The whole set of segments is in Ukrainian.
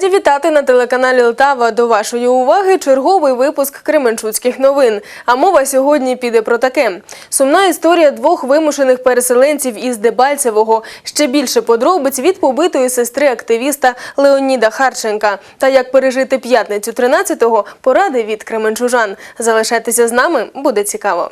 Раді вітати на телеканалі Лтава. До вашої уваги черговий випуск Кременчуцьких новин. А мова сьогодні піде про таке: сумна історія двох вимушених переселенців із Дебальцевого. Ще більше подробиць від побитої сестри активіста Леоніда Харченка. Та як пережити п'ятницю 13-го – поради від кременчужан. Залишайтеся з нами, буде цікаво.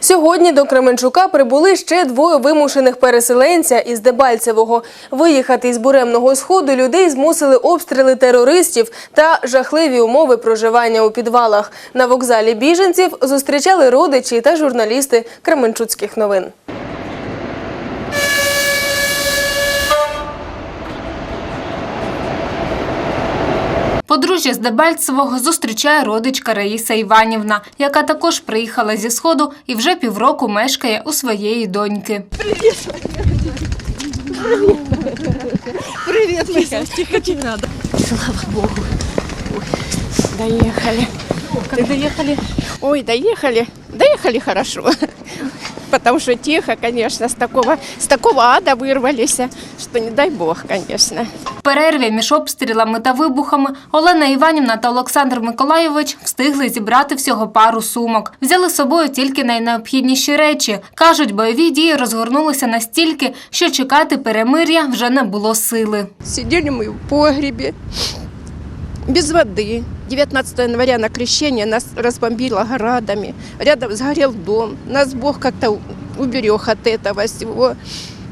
Сьогодні до Кременчука прибули ще двоє вимушених переселенця із Дебальцевого. Виїхати із буремного сходу людей змусили обстріли терористів та жахливі умови проживання у підвалах. На вокзалі біженців зустрічали родичі та журналісти Кременчуцьких новин. Подружжя з Дебальцевого зустрічає родичка Раїса Іванівна, яка також приїхала зі сходу і вже півроку мешкає у своєї доньки. Миша. Тихо, тихо надо. Слава Богу. Ой, доехали. Как? Ой, доехали. Доехали хорошо Потому что тихо, конечно, с такого, с такого ада вырвались, что не дай бог, конечно. В перерві між обстрілами та вибухами Олена Іванівна та Олександр Миколайович встигли зібрати всього пару сумок. Взяли з собою тільки найнеобхідніші речі. Кажуть, бойові дії розгорнулися настільки, що чекати перемир'я вже не було сили. Сидели мы в погребе, без воды. 19 января на крещение нас разбомбило градами. Рядом сгорел дом. Нас Бог как-то уберег от этого всего.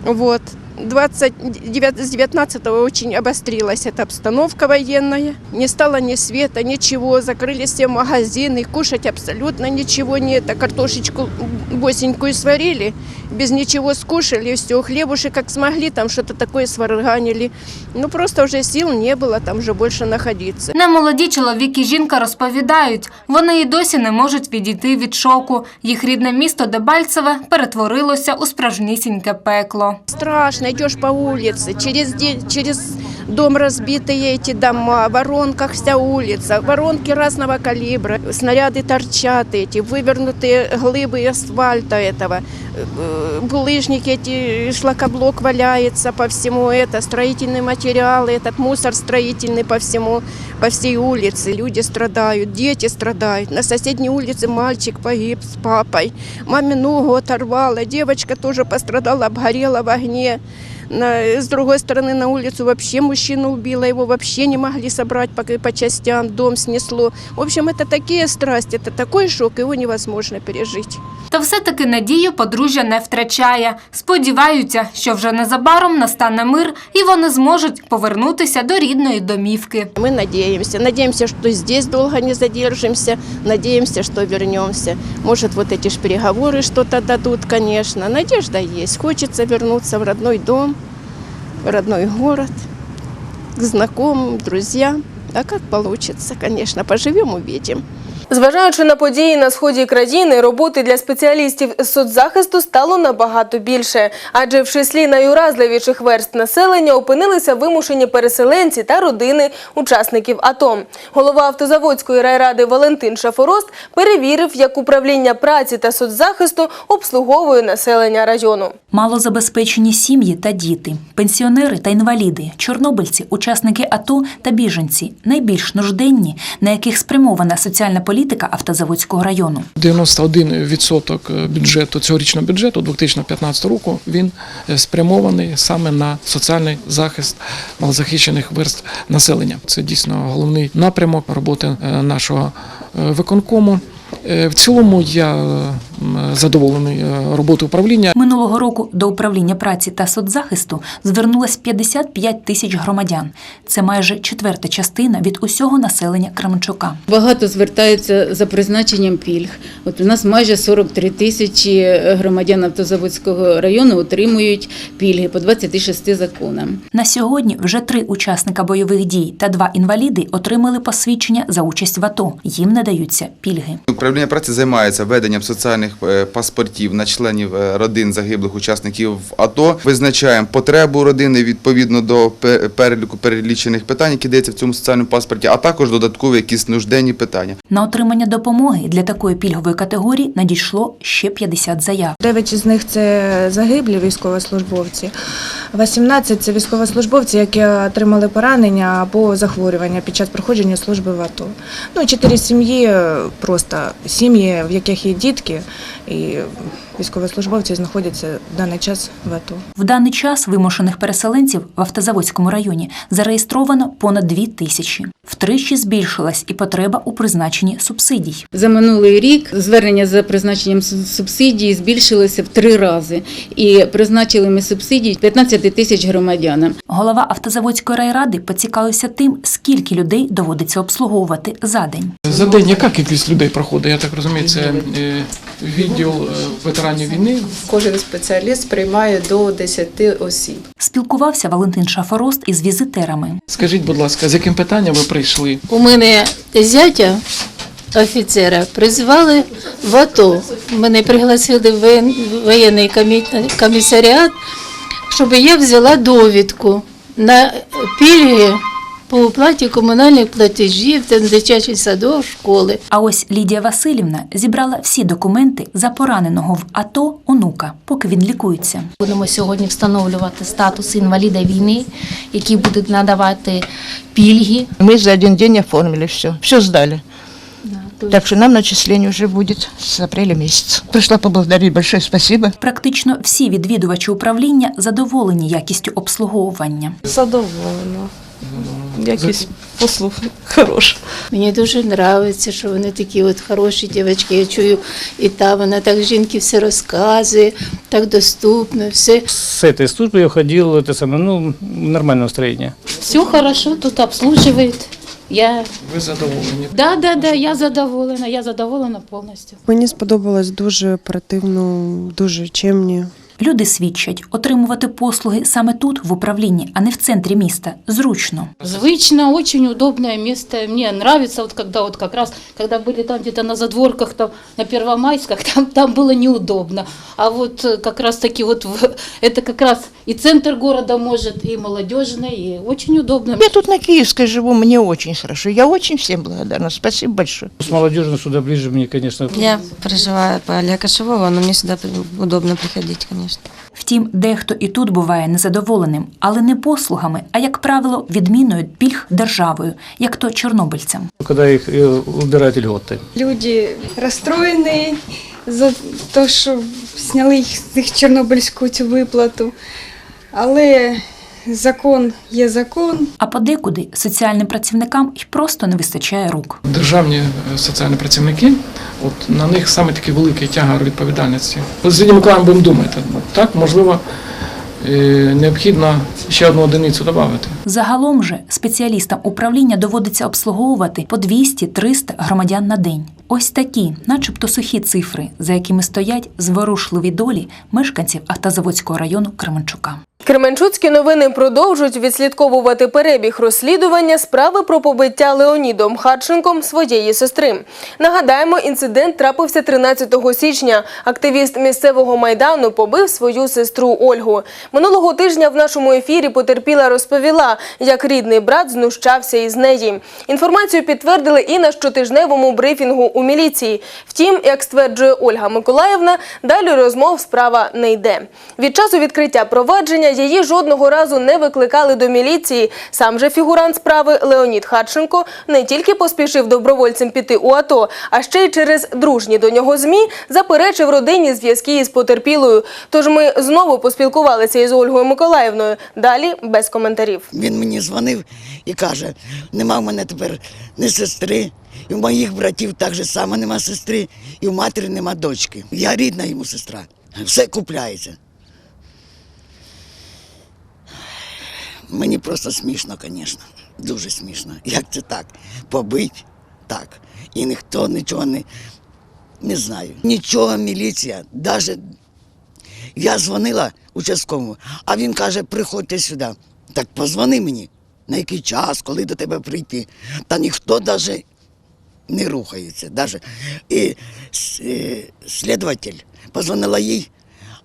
Вот. 29, с 19 очень обострилась эта обстановка военная. Не стало ни света, ничего. Закрыли все магазины. Кушать абсолютно ничего нет. А картошечку босенькую сварили. Без ничего скушали. Все, хлебушек как смогли, там что-то такое сварганили. Ну просто вже сил не було там вже больше находиться. Немолоді чоловік і жінка розповідають, вони і досі не можуть відійти від шоку. Їх рідне місто Дебальцеве перетворилося у справжнісіньке пекло. Страшно, йдеш по вулиці, через, через дом разбитые эти дома, в воронках вся улица, воронки разного калибра, снаряды торчат эти, вывернутые глыбы асфальта этого, э, булыжники эти, шлакоблок валяется по всему это, строительные материалы, этот мусор строительный по всему, по всей улице. Люди страдают, дети страдают. На соседней улице мальчик погиб с папой. Маме ногу оторвала, девочка тоже пострадала, обгорела в огне. На- с другой стороны на улицу вообще мужчину убило, его вообще не могли собрать по, по частям, дом снесло. В общем, это такие страсти, это такой шок, его невозможно пережить. Та все-таки надію подружжя не втрачає. Сподіваються, що вже незабаром настане мир і вони зможуть повернутися до рідної домівки. Мы надеемся, надеемся, что здесь долго не задержимся, надеемся, что вернемся. Может, вот эти ж переговоры что-то дадут, конечно. Надежда есть. Хочется вернуться в родной дом, в родной город, к знакомым, друзьям. А как получится, конечно, поживем, увидим. Зважаючи на події на сході країни, роботи для спеціалістів з соцзахисту стало набагато більше, адже в числі найуразливіших верст населення опинилися вимушені переселенці та родини учасників АТО. Голова автозаводської райради Валентин Шафорост перевірив, як управління праці та соцзахисту обслуговує населення району. Малозабезпечені сім'ї та діти, пенсіонери та інваліди, чорнобильці, учасники АТО та біженці найбільш нужденні, на яких спрямована соціальна політика автозаводського району. 91% бюджету цьогорічного бюджету 2015 року він е, спрямований саме на соціальний захист малозахищених верств населення. Це дійсно головний напрямок роботи е, нашого е, виконкому. Е, В цілому я задоволений е, роботою управління. Минулого року до управління праці та соцзахисту звернулось 55 тисяч громадян. Це майже четверта частина від усього населення Кременчука. Багато звертаються за призначенням пільг. От у нас майже 43 тисячі громадян Автозаводського району отримують пільги по 26 законам. На сьогодні вже три учасника бойових дій та два інваліди отримали посвідчення за участь в АТО. Їм надаються пільги. Управління праці займається веденням соціальних е, паспортів на членів е, родин загиблих учасників АТО. Визначаємо потребу родини відповідно до пе- переліку перелічених питань, які дається в цьому соціальному паспорті, а також додаткові якісь нужденні питання. На отримання допомоги для такої пільгової категорії надійшло ще 50 заяв. Дев'ять із них це загиблі військовослужбовці, 18 – це військовослужбовці, які отримали поранення або захворювання під час проходження служби в АТО. Ну чотири сім'ї просто сім'ї, в яких є дітки, і військовослужбовці знаходяться в даний час в АТО. В даний час вимушених переселенців в Автозаводському районі зареєстровано понад 2 тисячі. Втричі збільшилась і потреба у призначенні субсидій. За минулий рік звернення за призначенням субсидії збільшилося в три рази. І призначили ми субсидії 15 тисяч громадянам. Голова Автозаводської райради поцікавився тим, скільки людей доводиться обслуговувати за день. За день яка кількість людей проходить? Я так розумію, це е, відділ е, ветеранів війни. Кожен спеціаліст приймає до 10 осіб. Спілкувався Валентин Шафорост із візитерами. Скажіть, будь ласка, з яким питанням ви прийшли? У мене зятя офіцера призвали в АТО. Мене пригласили в воєнний комісаріат, щоб я взяла довідку на пільги по оплаті комунальних платежів, там дитячий садок, школи. А ось Лідія Васильівна зібрала всі документи за пораненого в АТО онука, поки він лікується. Будемо сьогодні встановлювати статус інваліда війни, який буде надавати пільги. Мы за один день оформили все, все сдали. Так что нам начисление уже будет с апреля месяца. Пришла поблагодарить, большое спасибо. Практично всі відвідувачі управління задоволені якістю обслуговування. Задоволена Якісь послуг хороший. Мені дуже подобається, що вони такі от хороші дівчатки. Я чую і та вона так жінки все розказує, так доступно, все. С этой службы я уходил, это самое, ну, нормальное настроение. Все хорошо, тут обслуживають. Я Ви задоволені? да, да, да, я задоволена, я задоволена повністю. Мені сподобалось дуже оперативно, дуже чемні. Люди свідчать, отримувати послуги саме тут, в управлінні, а не в центрі міста, зручно. Звично, очень удобное место. Мне нравится, вот когда вот как раз, когда были там где-то на задворках, там на Первомайсках, там, там было неудобно. А вот э, как раз таки вот в- это как раз и центр города может, и молодежный, и очень удобно. Я тут на Киевской живу, мне очень хорошо. Я очень всем благодарна. Спасибо большое. С молодежью сюда ближе мне, конечно. Я переживаю по Олега Кошевого, но мне сюда удобно приходить, конечно. Втім, дехто і тут буває незадоволеним, але не послугами, а як правило, відміною пільг державою, як то чорнобильцям. Коли їх убирають льоти. Люди розстроєні за те, що зняли їх з них чорнобильську цю виплату. Але закон є закон. А подекуди соціальним працівникам й просто не вистачає рук. Державні е, соціальні працівники, от на них саме такий великий тягар відповідальності. З Миколаєм будемо думати. Так, можливо, е, необхідно ще одну одиницю додати. Загалом же спеціалістам управління доводиться обслуговувати по 200-300 громадян на день. Ось такі, начебто сухі цифри, за якими стоять зворушливі долі мешканців Автозаводського району Кременчука. Кременчуцькі новини продовжують відслідковувати перебіг розслідування справи про побиття Леонідом Харченком своєї сестри. Нагадаємо, інцидент трапився 13 січня. Активіст місцевого майдану побив свою сестру Ольгу. Минулого тижня в нашому ефірі потерпіла розповіла, як рідний брат знущався із неї. Інформацію підтвердили і на щотижневому брифінгу у міліції. Втім, як стверджує Ольга Миколаївна, далі розмов справа не йде. Від часу відкриття провадження її жодного разу не викликали до міліції. Сам же фігурант справи Леонід Харченко не тільки поспішив добровольцем піти у АТО, а ще й через дружні до нього ЗМІ заперечив родині зв'язки із потерпілою. Тож ми знову поспілкувалися із Ольгою Миколаївною. Далі без коментарів. Він мені дзвонив і каже, нема в мене тепер ні сестри, і в моїх братів так же само нема сестри, і в матері нема дочки. Я рідна йому сестра. Все купляється. Мені просто смішно, звісно. Дуже смішно. Як це так? Побить так. І ніхто нічого не, не знаю. Нічого міліція, навіть я дзвонила участковому, а він каже, приходьте сюди. Так позвони мені, на який час, коли до тебе прийти. Та ніхто навіть не рухаються. Даже. І с- е, слідователь позвонила їй,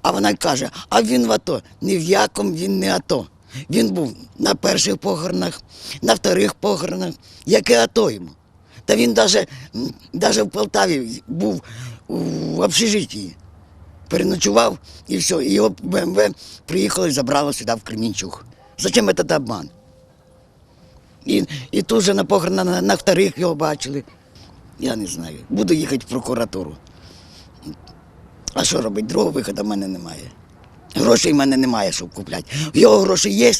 а вона каже, а він в АТО. Ні в якому він не АТО. Він був на перших похоронах, на вторих похоронах. Яке АТО йому? Та він навіть, в Полтаві був в общежитті. Переночував і все. І його БМВ приїхало і забрало сюди в Кремінчуг. Зачем этот обман? І, і тут же на похоронах на, на вторих його бачили. Я не знаю. Буду їхати в прокуратуру. А що робити? Другого виходу в мене немає. Грошей в мене немає, щоб купляти. В його гроші є.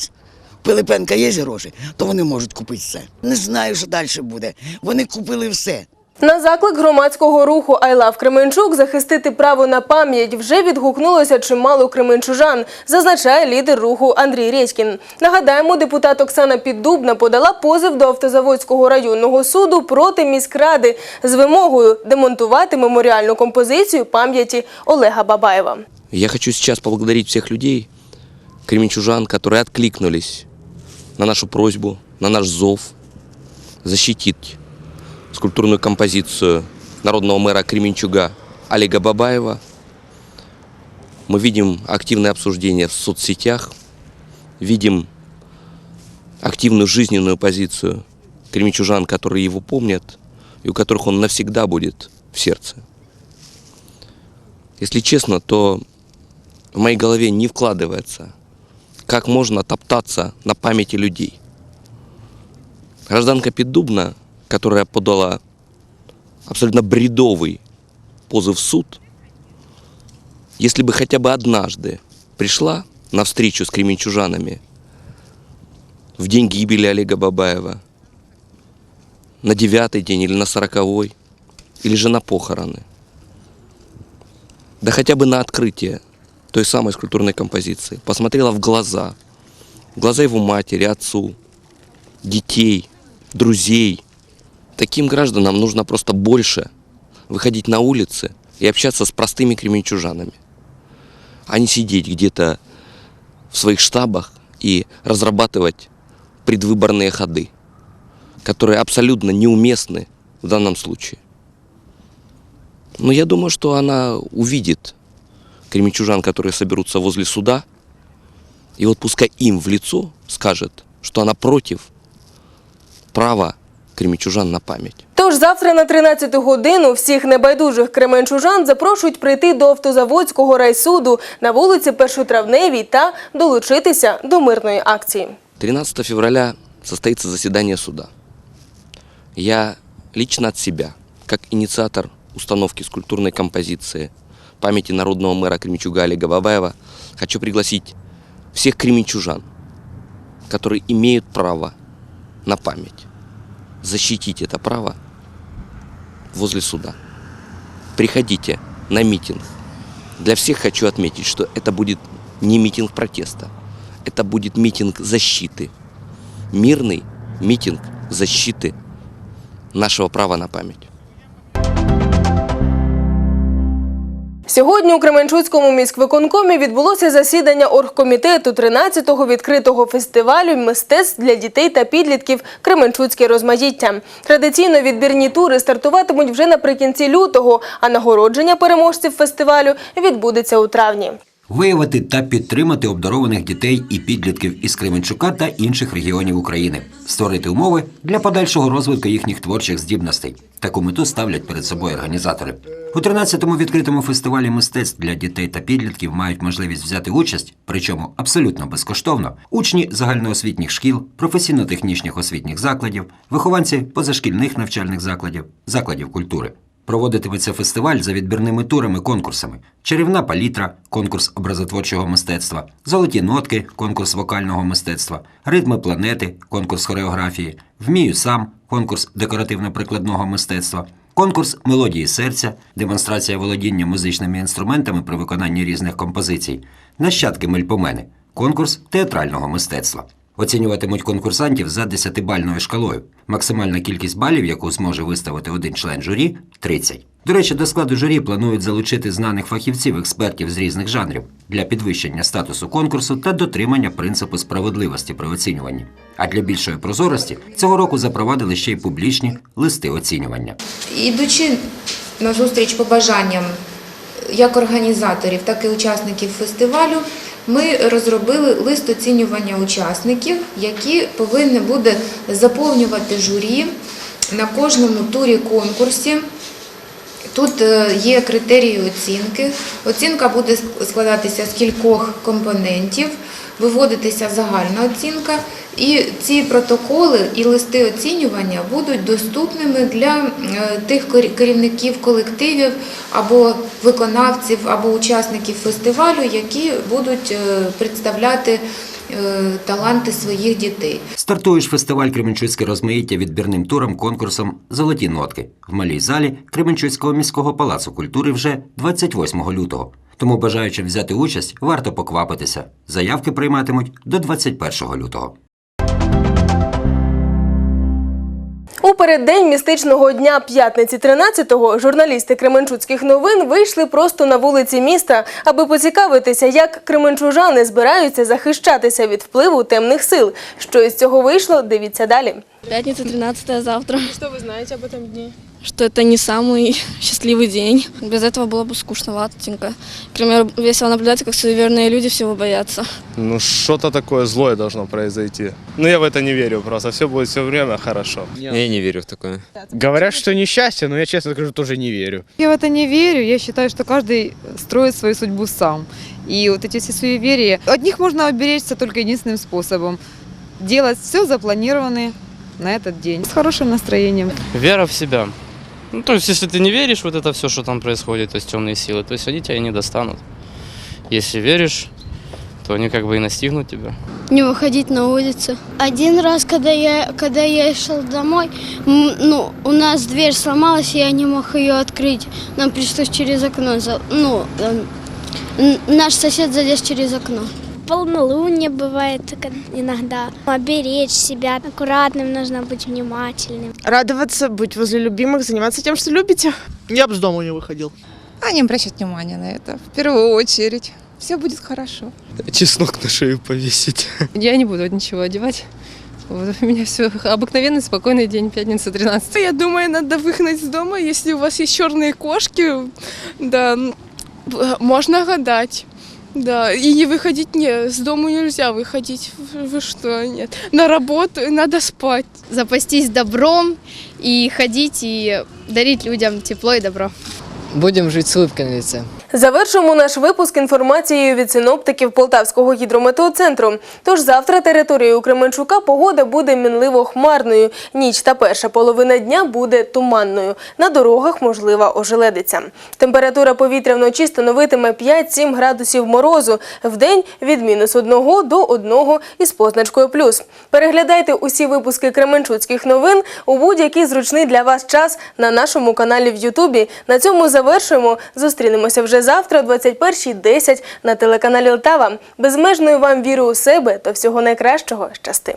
Пилипенка є гроші, то вони можуть купити все. Не знаю, що далі буде. Вони купили все. На заклик громадського руху «I love Кременчук» захистити право на пам'ять вже відгукнулося чимало кременчужан, зазначає лідер руху Андрій Редькін. Нагадаємо, депутат Оксана Піддубна подала позов до Автозаводського районного суду проти міськради з вимогою демонтувати меморіальну композицію пам'яті Олега Бабаєва. Я хочу сейчас поблагодарить всех людей, кременчужан, которые откликнулись на нашу просьбу, на наш зов защитить скульптурную композицию народного мэра Кременчуга Олега Бабаева. Мы видим активное обсуждение в соцсетях, видим активную жизненную позицию кременчужан, которые его помнят и у которых он навсегда будет в сердце. Если честно, то в моей голове не вкладывается, как можно топтаться на памяти людей. Гражданка Піддубна, которая подала абсолютно бредовый позыв в суд, если бы хотя бы однажды пришла на встречу с кременчужанами в день гибели Олега Бабаева, на девятый день или на сороковой, или же на похороны, да хотя бы на открытие той самой скульптурной композиции, посмотрела в глаза, в глаза его матери, отцу, детей, друзей. Таким гражданам нужно просто больше выходить на улицы и общаться с простыми кременчужанами, а не сидеть где-то в своих штабах и разрабатывать предвыборные ходы, которые абсолютно неуместны в данном случае. Но я думаю, что она увидит кременчужан, которые соберутся возле суда, и вот пускай им в лицо скажет, что она против права кременчужан на память. Тож завтра на 13 годину всіх небайдужих кременчужан запрошують прийти до Автозаводського райсуду на вулиці Першотравневій та долучитися до мирної акції. 13 февраля состоится заседание суда. Я лично от себя, как инициатор установки скульптурной композиции памяти народного мэра Кременчуга Олега Бабаева, хочу пригласить всех кременчужан, которые имеют право на память, защитить это право возле суда. Приходите на митинг. Для всех хочу отметить, что это будет не митинг протеста, это будет митинг защиты. Мирный митинг защиты нашего права на память. Сьогодні у Кременчуцькому міськвиконкомі відбулося засідання оргкомітету 13-го відкритого фестивалю мистецтв для дітей та підлітків Кременчуцьке розмаїття. Традиційно відбірні тури стартуватимуть вже наприкінці лютого, а нагородження переможців фестивалю відбудеться у травні. Виявити та підтримати обдарованих дітей і підлітків із Кременчука та інших регіонів України, створити умови для подальшого розвитку їхніх творчих здібностей. Таку мету ставлять перед собою організатори. У 13-му відкритому фестивалі мистецтв для дітей та підлітків мають можливість взяти участь, причому абсолютно безкоштовно, учні загальноосвітніх шкіл, професійно-технічних освітніх закладів, вихованці позашкільних навчальних закладів, закладів культури. Проводитиметься фестиваль за відбірними турами-конкурсами: Чарівна палітра, конкурс образотворчого мистецтва, Золоті нотки, конкурс вокального мистецтва, Ритми планети, конкурс хореографії, Вмію сам, конкурс декоративно-прикладного мистецтва, конкурс мелодії серця, демонстрація володіння музичними інструментами при виконанні різних композицій, нащадки мельпомени, конкурс театрального мистецтва. Оцінюватимуть конкурсантів за 10-бальною шкалою. Максимальна кількість балів, яку зможе виставити один член журі 30. До речі, до складу журі планують залучити знаних фахівців, експертів з різних жанрів для підвищення статусу конкурсу та дотримання принципу справедливості при оцінюванні. А для більшої прозорості цього року запровадили ще й публічні листи оцінювання. Ідучи на зустріч побажанням як організаторів, так і учасників фестивалю, ми розробили лист оцінювання учасників, які повинні буде заповнювати журі на кожному турі конкурсі. Тут е, є критерії оцінки. Оцінка буде складатися з кількох компонентів, виводитися загальна оцінка, і ці протоколи і листи оцінювання будуть доступними для е, тих кер- керівників колективів або виконавців, або учасників фестивалю, які будуть е, представляти е, таланти своїх дітей. Стартує ж фестиваль Кременчуцьке розмаїття відбірним туром конкурсом Золоті нотки в малій залі Кременчуцького міського палацу культури вже 28 лютого. Тому бажаючим взяти участь варто поквапитися. Заявки прийматимуть до 21 лютого. У переддень містичного дня п'ятниці 13-го журналісти Кременчуцьких новин вийшли просто на вулиці міста, аби поцікавитися, як кременчужани збираються захищатися від впливу темних сил. Що із цього вийшло, дивіться далі. Пятница 13 завтра. Що ви знаєте об этом дні? Что это не самый счастливый день. Без этого было бы скучноватенько. К примеру, весело наблюдать, как суеверные люди всего боятся. Ну, что-то такое злое должно произойти. Но я в это не верю просто. Все будет все время хорошо. Я не верю в такое. Говорят, что несчастье, но я, честно скажу, тоже не верю. Я в это не верю. Я считаю, что каждый строит свою судьбу сам. И вот эти все суеверия, от них можно оберечься только единственным способом. Делать все запланированное на этот день. С хорошим настроением. Вера в себя. Ну, то есть, если ты не веришь в вот это все, что там происходит, то есть темные силы, то есть они тебя и не достанут. Если веришь, то они как бы и настигнут тебя. Не выходить на улицу. Один раз, когда я, когда я шел домой, м, ну, у нас дверь сломалась, и я не мог ее открыть. Нам пришлось через окно, за- ну, эм, н- наш сосед залез через окно. Полнолуние бывает иногда. Оберечь себя. Аккуратным нужно быть внимательным. Радоваться, быть возле любимых, заниматься тем, что любите. Я бы с дома не выходил. А не обращать внимания на это. В первую очередь. Все будет хорошо. Чеснок на шею повесить. Я не буду ничего одевать. Вот у меня все обыкновенный, спокойный день, пятница 13. Я думаю, надо выгнать с дома, если у вас есть черные кошки, да, можно гадать. Да, и не выходить, не, с дому нельзя выходить. Вы вы что, нет. На работу надо спать. Запастись добром и ходить и дарить людям тепло и добро. Будем жить с улыбкой на лице. Завершуємо наш випуск інформацією від синоптиків Полтавського гідрометеоцентру. Тож завтра територією Кременчука погода буде мінливо хмарною. Ніч та перша половина дня буде туманною. На дорогах можлива ожеледиця. Температура повітря вночі становитиме 5-7 градусів морозу. Вдень від мінус 1 до 1 із позначкою плюс. Переглядайте усі випуски Кременчуцьких новин у будь-який зручний для вас час на нашому каналі в Ютубі. На цьому завершуємо. Зустрінемося вже завтра о 21.10 на телеканалі Лтава. Безмежної вам віри у себе та всього найкращого. Щасти!